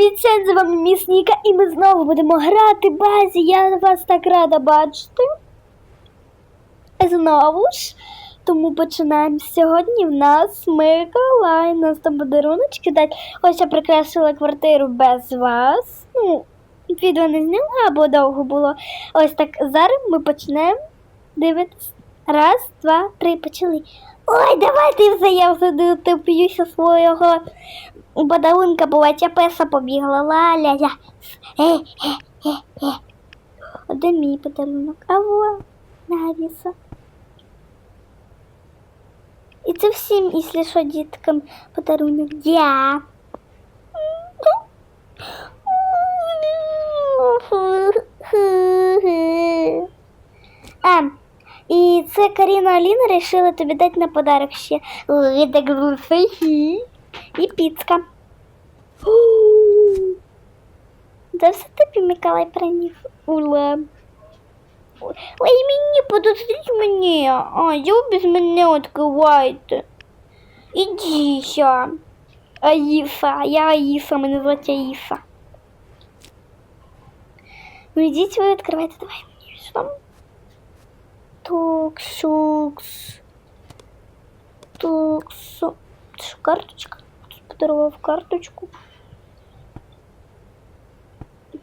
Привіт, з вами Міс Ніка, і ми знову будемо грати базі. Я вас так рада бачити. Знову ж. Тому починаємо. Сьогодні в нас Миколай. Нас там подаруночки дать. Ось я прикрасила квартиру без вас. Ну, відео не зняла, бо довго було. Ось так. Зараз ми почнемо дивитись. Раз, два, три, почали. Ой, давайте вже я вже дотоп'юся свого подарунка, бо ця песа побігла. Ла-ля-ля. Е, е, е, е. Мій подарунок? А во, Наріса. І це всім, якщо що, діткам подарунок. Я. А, і це Каріна Аліна вирішила тобі дати на подарок ще лидок глухий і піцка. Це все тобі Миколай приніс. Ула. Ой, мені, подождіть мені. А, я без мене відкривайте. Ідіся. Аїфа, я Аїфа, мене звати Аїфа. Ну ідіть ви відкривайте, давай мені що там. Туксукс. Туксу. Це що, карточка? Подарував карточку.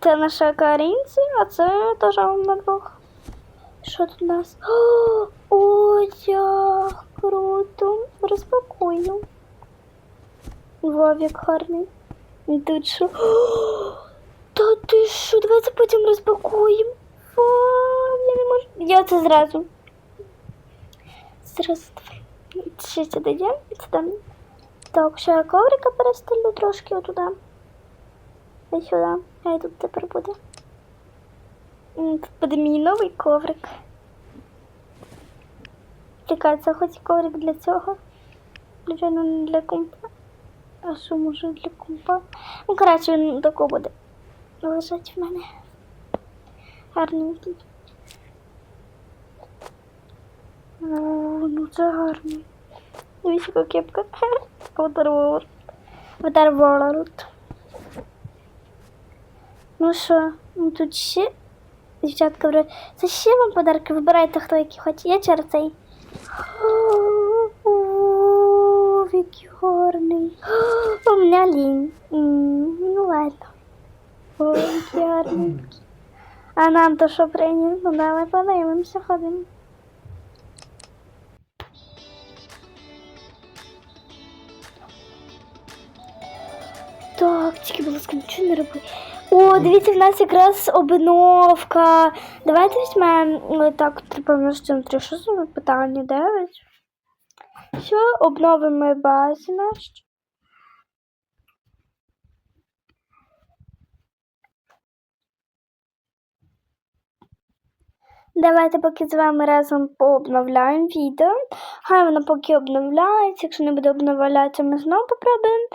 Це наша Карінці, а це теж двох. Що тут у нас? Одяг, круто. Розпакую. Вовік гарний. Тут що? Та ти що? Давай це потім розпакуємо. Я не можу. Я це зразу. Зразу давай. Ще це дає, це там. Так, ще я коврика перестелю трошки отуда. І сюди. Хай тут тепер буде. Тут буде мій новий коврик. Чекай, це хоч коврик для цього. Звичайно, не для компа. А що може для компа? Ну, коротше, він тако буде лежать в мене. Гарненький. О, ну це гарний. Дивіться, яка кепка. Waterworld. Waterworld. Ну що, ну тут ще дівчатка вроде. Це ще вам подарки. Вибирайте, хто який хоче. Я через цей. О, який гарний. У мене лінь. Ну ладно. Ой, гарний. А нам то що прийняли? Ну давай подивимося, ходимо. Так, тільки, будь ласка, нічого не роби. О, дивіться, в нас якраз обновка. Давайте візьмемо ну, так, помножити на 3. Що за питання? 9? Все, обновимо базу наш. Давайте поки з вами разом пообновляємо відео. Хай воно поки обновляється. Якщо не буде обновлятися, ми знову попробуємо.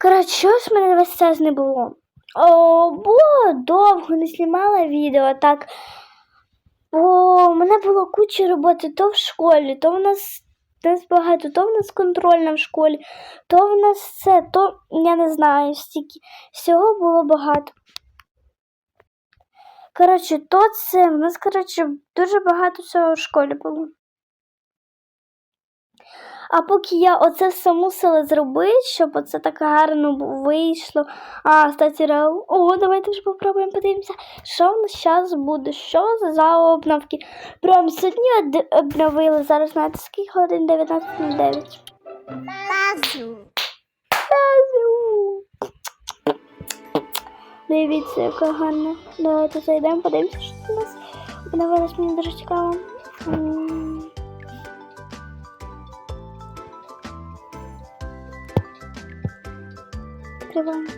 Коротше, щось мене весь час не було. О, бо довго не знімала відео так. Бо в мене було куча роботи то в школі, то в нас, в нас багато, то в нас контрольна в школі, то в нас це, то я не знаю, стільки. Всього було багато. Коротше, то це, в нас, коротше, дуже багато всього в школі було. А поки я оце все мусила зробити, щоб оце так гарно вийшло. А, кстати, реал. О, давайте ж попробуємо подивимося, що в нас зараз буде, що за обновки. Прям сьогодні од- обновили. Зараз знаєте, скільки годин 19.09. Базу. Тазу. Дивіться, яка гарна. Давайте зайдемо, подивимося, що у нас обновилось. Мені дуже цікаво. М. Відкриваємо.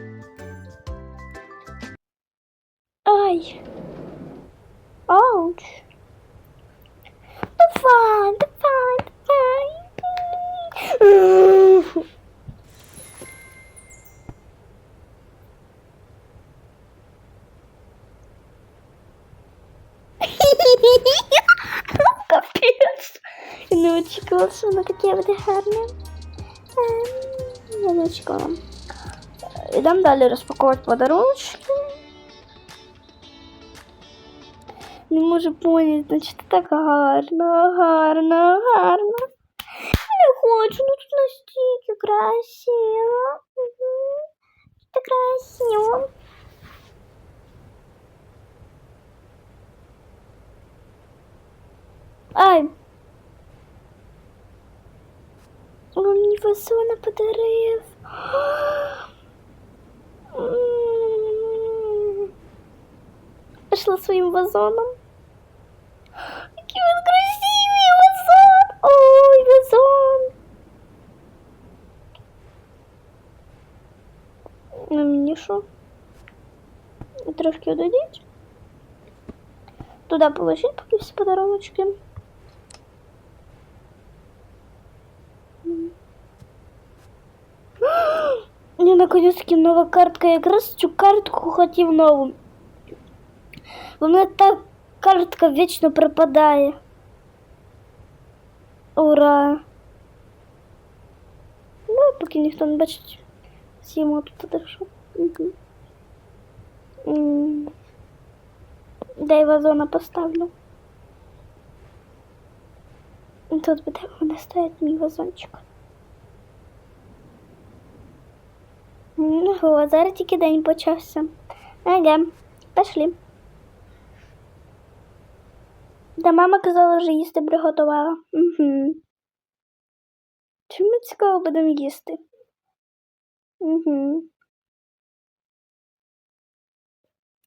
Ай. Ауч. Давай, давай, давай. Капець. Я не очікувала, що воно таке буде гарне. Ем, Я не очікувала. Йдемо далі розпаковувати подарунки. Не можу поняти, значить так гарно, гарно, гарно. Не хочу, ну тут настільки красиво. Мгм. Так красиво. Ай. Он мені фасона подарив. Пішла своїм вазоном. Який він красивий вазон! Ой, вазон! На мені що? Трошки додіть. Туди положіть поки всі подаруночки. М. Мне наконец-таки нова картка. Я якраз цю картку хотів нову. У мене та картка вічно пропадає. Ура! Ну, поки ніхто не бачить. Сімо тут подержу. Угу. М. Дай вазона поставлю. Тут буде в мене стоять мій вазончик. Ну, о, зараз тільки день почався. Ага, пішли. Да мама казала, вже їсти приготувала. Угу. Чому цікаво будемо їсти? Угу.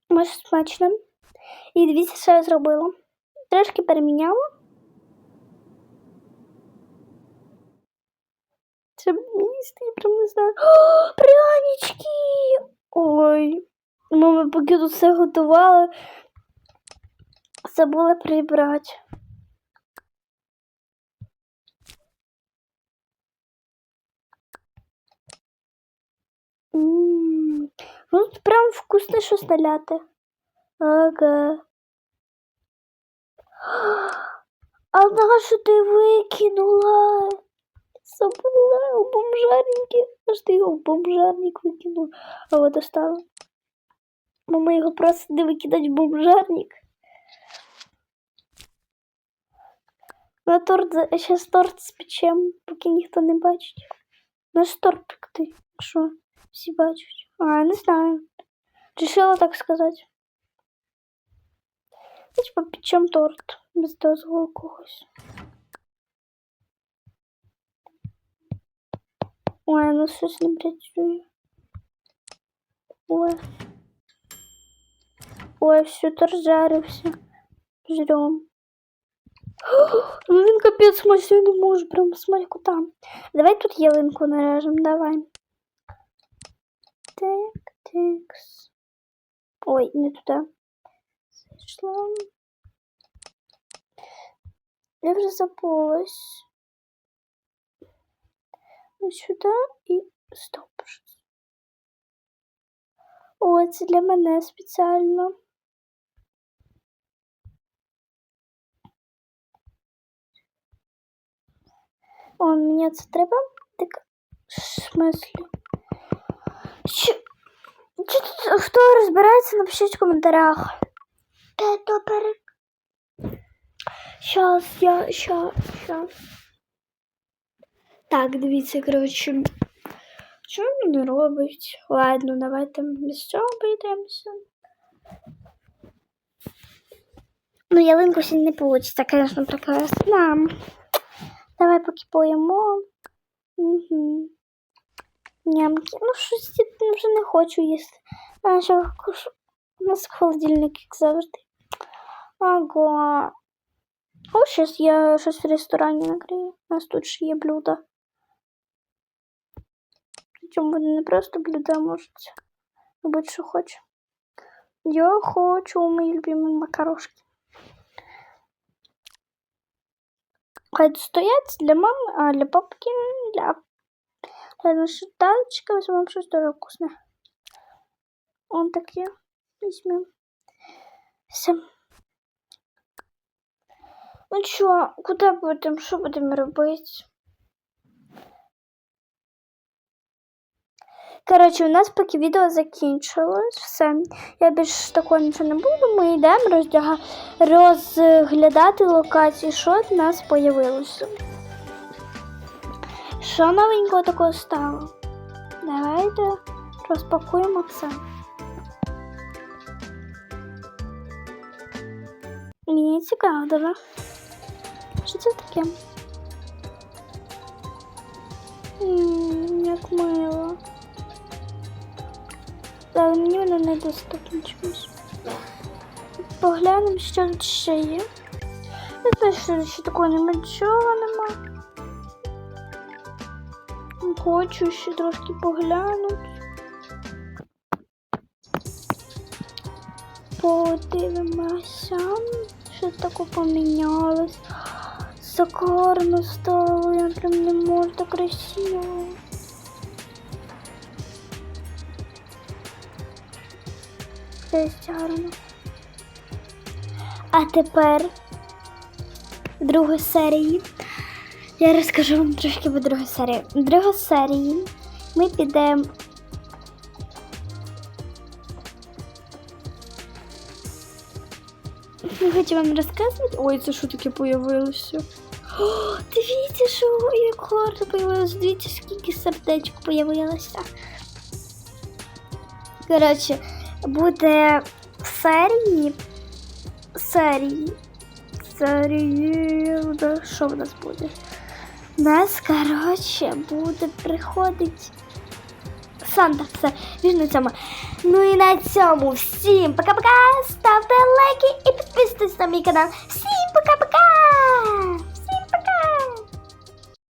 Може, смачно. І дивіться, що я зробила. Трошки переміняла. Щоб їсти, я прям не знаю. О, прянички! Ой, мама поки тут все готувала, забула прибрати. Ну, прям вкусне щось наляти. Ага. А на що ти викинула? Забула у бомжарнике. Аж ти його в бомжарник викинула. А вот достала. Мама його просто не викидати в бомжарник. На торт, за- щас торт спечем, поки ніхто не бачить. Наш торт пекти, що всі бачать. А, не знаю. Решила так сказати. Ну, Типа печем торт без дозволу когось. Ой, ну щось не працює. Ой. Ой, все, торт жарився. Жрем. Ну він капець смачний, не можу, прям смальку там. Давай тут ялинку нарежем, давай. Так, текс. Ой, не туда. Зайшла. Я вже забулась. Ось сюди і стоп. О, це для мене спеціально. О, мені це треба? Так, в смислі? Що? Чи тут хто розбирається, напишіть в коментарях. Та добре. Щас, я, щас, щас. Так, дивіться, коротше. Що він не робить? Ладно, давайте без цього обійдемося. Ну, ялинку сьогодні не вийде, звісно, прекрасно. Давай поки поїмо. Угу. Нямки. Ну, щось я вже не хочу їсти. А що кушу? У нас холодильник, як завжди. Ага. О, зараз я щось в ресторані накрию. У нас тут ще є блюда. Причому вони не просто блюда, а можуть робити, що хоче. Я хочу мої любимі макарошки. Хай для мамы, а для папки для, нашей талочки возьмем что-то тоже вкусное. Он такие возьмем. Все. Ну чё, куда будем, что будем робить? Коротше, у нас поки відео закінчилось. Все. Я більш такого нічого не буду. Ми йдемо роздяга... розглядати локації, що в нас появилося. Що новенького такого стало? Давайте розпакуємо це. Мені цікаво, давай. Що це таке? М, Як мило. Але мені воно не доступно чомусь. Поглянемо, що тут ще є. Я тут ще такого нічого нема. Хочу ще трошки поглянути. Подивимося, що таке помінялось. Сакарно стало, я прям не можу так красиво. Це гарно. А тепер в другій серії. Я розкажу вам трошки про другу серію. В другій серії ми підемо. Не хочу вам розказувати. Ой, це що таке появилося? О, дивіться, що як гарно появилося. Дивіться, скільки сердечок появилося. Коротше, буде в серії. Серії. Серії. да, Що в нас буде? У нас, коротше, буде приходить. Санта, все, він на цьому. Ну і на цьому всім пока-пока. Ставте лайки і підписуйтесь на мій канал. Всім пока-пока!